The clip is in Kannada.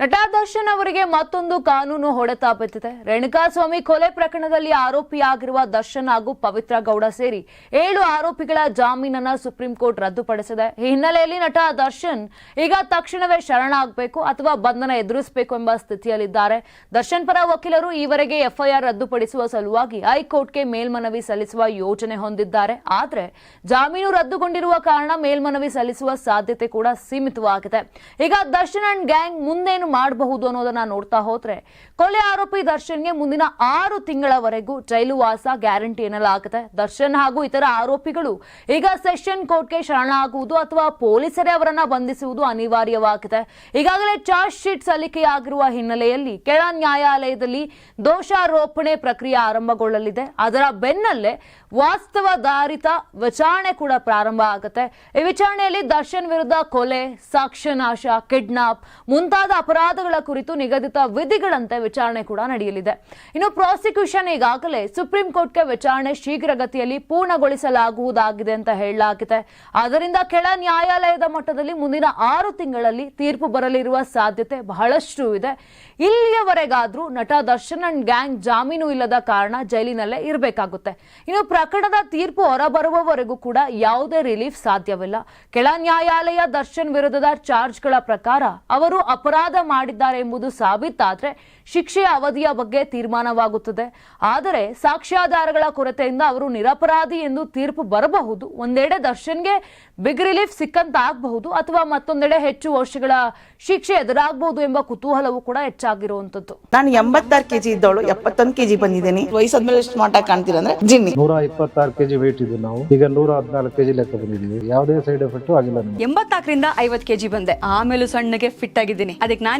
ನಟ ದರ್ಶನ್ ಅವರಿಗೆ ಮತ್ತೊಂದು ಕಾನೂನು ಹೊಡೆತ ಬಿದ್ದಿದೆ. ರೇಣುಕಾಸ್ವಾಮಿ ಕೊಲೆ ಪ್ರಕರಣದಲ್ಲಿ ಆರೋಪಿಯಾಗಿರುವ ದರ್ಶನ್ ಹಾಗೂ ಪವಿತ್ರ ಗೌಡ ಸೇರಿ ಏಳು ಆರೋಪಿಗಳ ಜಾಮೀನನ್ನ ಸುಪ್ರೀಂ ಕೋರ್ಟ್ ರದ್ದುಪಡಿಸಿದೆ. ಈ ಹಿನ್ನೆಲೆಯಲ್ಲಿ ನಟ ದರ್ಶನ್ ಈಗ ತಕ್ಷಣವೇ ಶರಣಾಗಬೇಕು ಅಥವಾ ಬಂಧನ ಎದುರಿಸಬೇಕು ಎಂಬ ಸ್ಥಿತಿಯಲ್ಲಿದ್ದಾರೆ. ದರ್ಶನ್ ಪರ ವಕೀಲರು ಈವರೆಗೆ ಎಫ್ಐಆರ್ ರದ್ದುಪಡಿಸುವ ಸಲುವಾಗಿ ಹೈಕೋರ್ಟ್ಗೆ ಮೇಲ್ಮನವಿ ಸಲ್ಲಿಸುವ ಯೋಜನೆ ಹೊಂದಿದ್ದಾರೆ. ಆದರೆ ಜಾಮೀನು ರದ್ದುಗೊಂಡಿರುವ ಕಾರಣ ಮೇಲ್ಮನವಿ ಸಲ್ಲಿಸುವ ಸಾಧ್ಯತೆ ಕೂಡ ಸೀಮಿತವಾಗಿದೆ. ಈಗ ದರ್ಶನ್ ಅಂಡ್ ಗ್ಯಾಂಗ್ ಮುಂದೇನು ಮಾಡಬಹುದು ಅನ್ನೋದನ್ನ ನೋಡ್ತಾ ಹೋದ್ರೆ, ಕೊಲೆ ಆರೋಪಿ ದರ್ಶನ್ಗೆ ಮುಂದಿನ ಆರು ತಿಂಗಳವರೆಗೂ ಜೈಲು ವಾಸ ಗ್ಯಾರಂಟಿ ಎನ್ನಲಾಗುತ್ತೆ ದರ್ಶನ್ ಹಾಗೂ ಇತರ ಆರೋಪಿಗಳು ಈಗ ಸೆಷನ್ ಕೋರ್ಟ್ಗೆ ಶರಣಾಗುವುದು ಅಥವಾ ಪೊಲೀಸರೇ ಅವರನ್ನ ಬಂಧಿಸುವುದು ಅನಿವಾರ್ಯವಾಗಿದೆ. ಈಗಾಗಲೇ ಚಾರ್ಜ್ ಶೀಟ್ ಸಲ್ಲಿಕೆಯಾಗಿರುವ ಹಿನ್ನೆಲೆಯಲ್ಲಿ ಕೆಳ ನ್ಯಾಯಾಲಯದಲ್ಲಿ ದೋಷಾರೋಪಣೆ ಪ್ರಕ್ರಿಯೆ ಆರಂಭಗೊಳ್ಳಲಿದೆ. ಅದರ ಬೆನ್ನಲ್ಲೇ ವಾಸ್ತವಾಧಾರಿತ ವಿಚಾರಣೆ ಕೂಡ ಪ್ರಾರಂಭ ಆಗುತ್ತೆ. ಈ ವಿಚಾರಣೆಯಲ್ಲಿ ದರ್ಶನ್ ವಿರುದ್ಧ ಕೊಲೆ, ಸಾಕ್ಷ್ಯನಾಶ, ಕಿಡ್ನಾಪ್ ಮುಂತಾದ ಅಪರಾಧಗಳ ಕುರಿತು ನಿಗದಿತ ವಿಧಿಗಳಂತೆ ವಿಚಾರಣೆ ಕೂಡ ನಡೆಯಲಿದೆ. ಇನ್ನು ಪ್ರಾಸಿಕ್ಯೂಷನ್ ಈಗಾಗಲೇ ಸುಪ್ರೀಂ ಕೋರ್ಟ್ಗೆ ವಿಚಾರಣೆ ಶೀಘ್ರಗತಿಯಲ್ಲಿ ಪೂರ್ಣಗೊಳಿಸಲಾಗುವುದಾಗಿದೆ ಅಂತ ಹೇಳಲಾಗಿದೆ. ಆದ್ದರಿಂದ ಕೆಳ ನ್ಯಾಯಾಲಯದ ಮಟ್ಟದಲ್ಲಿ ಮುಂದಿನ ಆರು ತಿಂಗಳಲ್ಲಿ ತೀರ್ಪು ಬರಲಿರುವ ಸಾಧ್ಯತೆ ಬಹಳಷ್ಟು ಇದೆ. ಇಲ್ಲಿಯವರೆಗಾದ್ರೂ ನಟ ದರ್ಶನ್ ಅಂಡ್ ಗ್ಯಾಂಗ್ ಜಾಮೀನು ಇಲ್ಲದ ಕಾರಣ ಜೈಲಿನಲ್ಲೇ ಇರಬೇಕಾಗುತ್ತೆ. ಇನ್ನು ಪ್ರಕರಣದ ತೀರ್ಪು ಹೊರಬರುವವರೆಗೂ ಕೂಡ ಯಾವುದೇ ರಿಲೀಫ್ ಸಾಧ್ಯವಿಲ್ಲ. ಕೆಳ ನ್ಯಾಯಾಲಯ ದರ್ಶನ್ ವಿರುದ್ಧದ ಚಾರ್ಜ್ಗಳ ಪ್ರಕಾರ ಅವರು ಅಪರಾಧ ಮಾಡಿದ್ದಾರೆ ಎಂಬುದು ಸಾಬೀತಾದ್ರೆ ಶಿಕ್ಷೆಯ ಅವಧಿಯ ಬಗ್ಗೆ ತೀರ್ಮಾನವಾಗುತ್ತದೆ. ಆದರೆ ಸಾಕ್ಷ್ಯಾಧಾರಗಳ ಕೊರತೆಯಿಂದ ಅವರು ನಿರಪರಾಧಿ ಎಂದು ತೀರ್ಪು ಬರಬಹುದು. ಒಂದೆಡೆ ದರ್ಶನ್ಗೆ ಬಿಗ್ ರಿಲೀಫ್ ಸಿಕ್ಕಂತ ಆಗಬಹುದು ಅಥವಾ ಮತ್ತೊಂದೆಡೆ ಹೆಚ್ಚು ವರ್ಷಗಳ ಶಿಕ್ಷೆ ಎದುರಾಗಬಹುದು ಎಂಬ ಕುತೂಹಲವು ಕೂಡ ಹೆಚ್ಚಾಗಿರುವಂತದ್ದು ನಾನು ಎಂಬತ್ತಾರು ಕೆಜಿ ಇದ್ದವಳು ಎಪ್ಪತ್ತೊಂದು ಕೆಜಿ ಬಂದಿದ್ದೀನಿ. ವಯಸ್ಸಾದ್ಮೇಲೆ ಸ್ಮಾರ್ಟ್ ಆಗಿ ಕಾಣ್ತೀರ ಅಂದ್ರೆ ಜಿನ್ನಿ. ನೂರ ಇಪ್ಪತ್ತಾರು ಕೆಜಿ ವೇಟ್ ಇದ್ದು ನಾವು. ಈಗ ನೂರ ಹದಿನಾಲ್ಕು ಕೆಜಿ ಲೆಕ್ಕ ಬಂದಿದ್ದೀವಿ. ಯಾವುದೇ ಸೈಡ್ ಎಫೆಕ್ಟ್ ಆಗಿಲ್ಲ ಎಂಬತ್ತಾಕರಿಂದ ಎಂಬತ್ನಾಲ್ಕರಿಂದ ಐವತ್ ಕೆಜಿ ಬಂದೆ. ಆಮೇಲೆ ಸಣ್ಣಗೆ ಫಿಟ್ ಆಗಿದ್ದೀನಿ. ಅದಕ್ಕೆ ನಾನು